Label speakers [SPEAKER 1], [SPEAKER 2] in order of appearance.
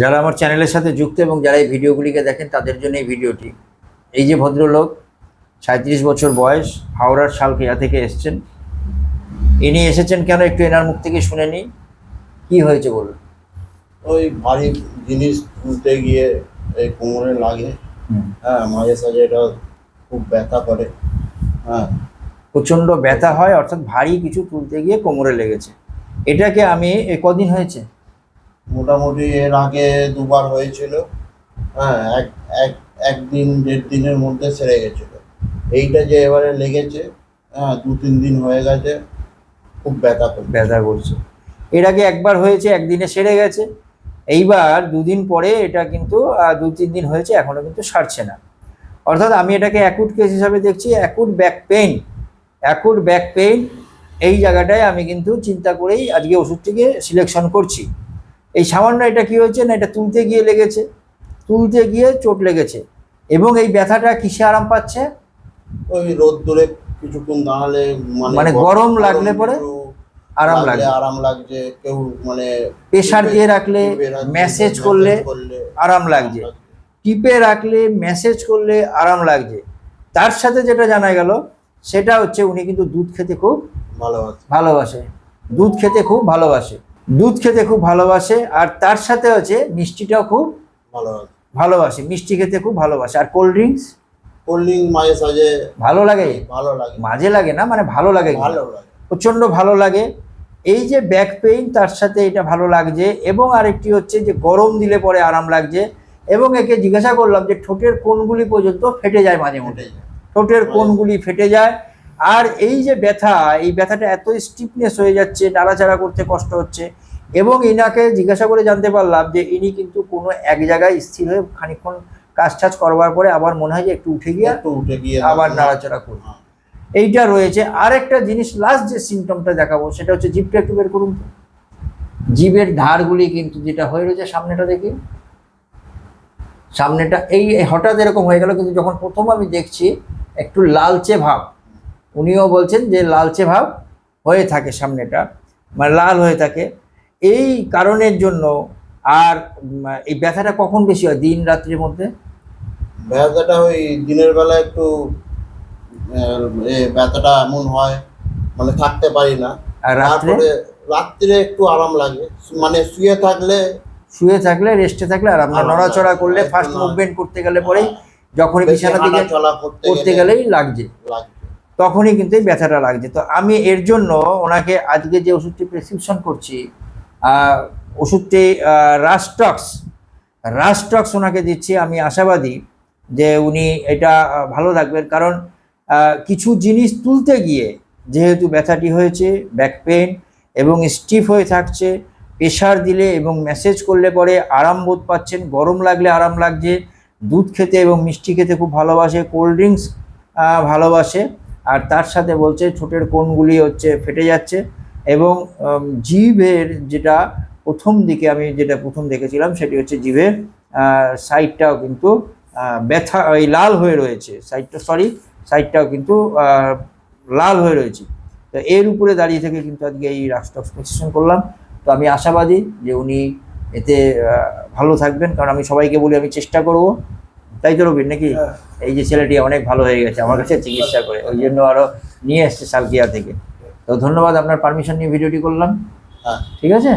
[SPEAKER 1] যারা আমার চ্যানেলের সাথে যুক্ত এবং যারা এই ভিডিওগুলিকে দেখেন তাদের জন্য এই ভিডিওটি। এই যে ভদ্রলোক সাঁত্রিশ বছর বয়স হাওড়ার শালকিয়া থেকে এসছেন। ইনি এসেছেন কেন একটু এনার মুখ থেকে শুনে নিই। কি হয়েছে বলুন।
[SPEAKER 2] ওই ভারী জিনিস তুলতে গিয়ে এই কোমরে লাগে। হ্যাঁ মাঝে সাঝে এটা খুব ব্যথা করে। হ্যাঁ।
[SPEAKER 1] প্রচণ্ড ব্যথা হয় অর্থাৎ ভারী কিছু তুলতে গিয়ে কোমরে লেগেছে। এটাকে আমি কদিন হয়েছে?
[SPEAKER 2] মোটামুটি এর আগে দুবার হয়েছিল। হ্যাঁ এক এক, একদিন, দেড় দিনের মধ্যে সেরে গেছিল। এইটা যে এবারে লেগেছে হ্যাঁ দু, তিন দিন হয়ে গেছে, খুব ব্যথা করে
[SPEAKER 1] ব্যথা করছে। এর আগে একবার হয়েছে, একদিনে সেরে গেছে। এইবার দুদিন পরে এটা কিন্তু দু, তিন দিন হয়েছে, এখনও কিন্তু সারছে না। অর্থাৎ আমি এটাকে অ্যাকুট কেস হিসাবে দেখছি acute back pain acute back pain এই জায়গাটায় আমি কিন্তু চিন্তা করেই আজকে ওষুধটিকে সিলেকশন করছি। এই সামান্য এটা কি হয়েছে না এটা তুলতে গিয়ে লেগেছে? তুলতে গিয়ে চোট লেগেছে। এবং এই ব্যথাটা কিসে আরাম পাচ্ছে?
[SPEAKER 2] ওই রোদ দূরে কিছুক্ষণ দাঁড়ালে
[SPEAKER 1] মানে গরম লাগলে পরে আরাম লাগে
[SPEAKER 2] আরাম লাগছে কেউ মানে
[SPEAKER 1] প্রেশার দিয়ে রাখলে মেসেজ করলে
[SPEAKER 2] করলে
[SPEAKER 1] আরাম লাগছে। টিপে রাখলে মেসেজ করলে আরাম লাগছে। তার সাথে যেটা জানা গেল সেটা হচ্ছে উনি কিন্তু দুধ খেতে খুব
[SPEAKER 2] ভালোবাসে।
[SPEAKER 1] ভালোবাসে। দুধ খেতে খুব ভালোবাসে। দুধ খেতে খুব ভালোবাসে আর তার সাথে হচ্ছে মিষ্টিটাও খুব
[SPEAKER 2] ভালোবাসে।
[SPEAKER 1] ভালোবাসে মিষ্টি খেতে খুব ভালোবাসে। আর কোল্ড ড্রিঙ্কস
[SPEAKER 2] কোল্ড ড্রিঙ্ক মাঝে সাঝে
[SPEAKER 1] ভালো লাগে?
[SPEAKER 2] ভালো লাগে।
[SPEAKER 1] মাঝে লাগে না? মানে ভালো লাগে
[SPEAKER 2] ভালো লাগে।
[SPEAKER 1] প্রচণ্ড ভালো লাগে। এই যে ব্যাক পেইন তার সাথে এটা ভালো লাগছে। এবং আরেকটি হচ্ছে যে গরম দিলে পরে আরাম লাগছে। এবং একে জিজ্ঞাসা করলাম যে ঠোঁটের কোণগুলি পর্যন্ত ফেটে যায় মাঝে মধ্যে? ঠোঁটের কোণগুলি ফেটে যায়। আর এই যে ব্যথা এই ব্যথাটা এত স্টিফনেস হয়ে যাচ্ছে নাড়াচাড়া করতে কষ্ট হচ্ছে এবং ইনাকে জিজ্ঞাসা করে জানতে পারলাম যে ইনি কিন্তু কোনো এক জায়গায় স্থির হয়ে খানিকক্ষণ কাজ টাজ করবার পরে আবার মনে হয় যে একটু উঠে গিয়ে
[SPEAKER 2] একটু উঠে গিয়ে
[SPEAKER 1] আবার নাড়াচাড়া করবে।
[SPEAKER 2] হ্যাঁ।
[SPEAKER 1] এইটা রয়েছে। আর একটা জিনিস লাস্ট যে সিমটমটা দেখাবো সেটা হচ্ছে জিভটা একটু বের করুন তো। জিভের ধারগুলি কিন্তু যেটা হয়ে রয়েছে সামনেটা দেখি। সামনেটা এই হঠাৎ এরকম হয়ে গেল কিন্তু যখন প্রথম আমি দেখছি একটু লালচে ভাব। উনিও বলছেন যে লালচে ভাব হয়ে থাকে সামনেটা মানে লাল হয়ে থাকে। এই কারণের জন্য আর এই ব্যথাটা কখন বেশি হয় দিন রাত্রির মধ্যে?
[SPEAKER 2] ব্যথাটা ওই দিনের বেলা একটু ব্যথাটা এমন হয় মানে থাকতে পারি না। তারপরে রাত্রে একটু আরাম লাগে। মানে শুয়ে থাকলে
[SPEAKER 1] শুয়ে থাকলে রেস্টে থাকলে
[SPEAKER 2] আরাম
[SPEAKER 1] নড়াচড়া করলে ফার্স্ট। মুভমেন্ট করতে গেলে পরেই যখনই
[SPEAKER 2] বেশি
[SPEAKER 1] বিছানা থেকে
[SPEAKER 2] হাঁটাচলা করতে
[SPEAKER 1] গেলেই লাগছে।
[SPEAKER 2] লাগবে
[SPEAKER 1] তখনই কিন্তু এই ব্যথাটা লাগছে। তো আমি এর জন্য ওনাকে আজকে যে ওষুধটি প্রেসক্রিপশন করছি ওষুধটি রাস্টক্স রাস্টক্স ওনাকে দিচ্ছি। আমি আশাবাদী যে উনি এটা ভালো রাখবেন কারণ কিছু জিনিস তুলতে গিয়ে যেহেতু ব্যথাটি হয়েছে ব্যাক পেন এবং স্টিফ হয়ে থাকছে প্রেশার দিলে এবং মেসেজ করলে পরে আরাম বোধ পাচ্ছেন, গরম লাগলে আরাম লাগছে, দুধ খেতে এবং মিষ্টি খেতে খুব ভালোবাসে কোল্ড ড্রিঙ্কস ভালোবাসে। আর তার সাথে বলছে ঠোঁটের কোণগুলি হচ্ছে ফেটে যাচ্ছে এবং জিভের যেটা প্রথম দিকে আমি যেটা প্রথম দেখেছিলাম সেটি হচ্ছে জিভের সাইডটাও কিন্তু ব্যথা ওই লাল হয়ে রয়েছে। সাইডটা সরি সাইডটাও কিন্তু লাল হয়ে রয়েছে। তো এর উপরে দাঁড়িয়ে থেকে কিন্তু আজকে এই রাস্টক্স প্রেসক্রিপশন করলাম। তো আমি আশাবাদী যে উনি এতে ভালো থাকবেন। কারণ আমি সবাইকে বলি আমি চেষ্টা করব তাই তো রবিন নাকি?
[SPEAKER 2] হ্যাঁ।
[SPEAKER 1] এই যে ছেলেটি অনেক ভালো হয়ে গেছে আমার কাছে চিকিৎসা করে। ওই জন্য আরও নিয়ে এসছে সালকিয়া থেকে। তো ধন্যবাদ আপনার পারমিশন নিয়ে ভিডিওটি করলাম।
[SPEAKER 2] হ্যাঁ।
[SPEAKER 1] ঠিক আছে?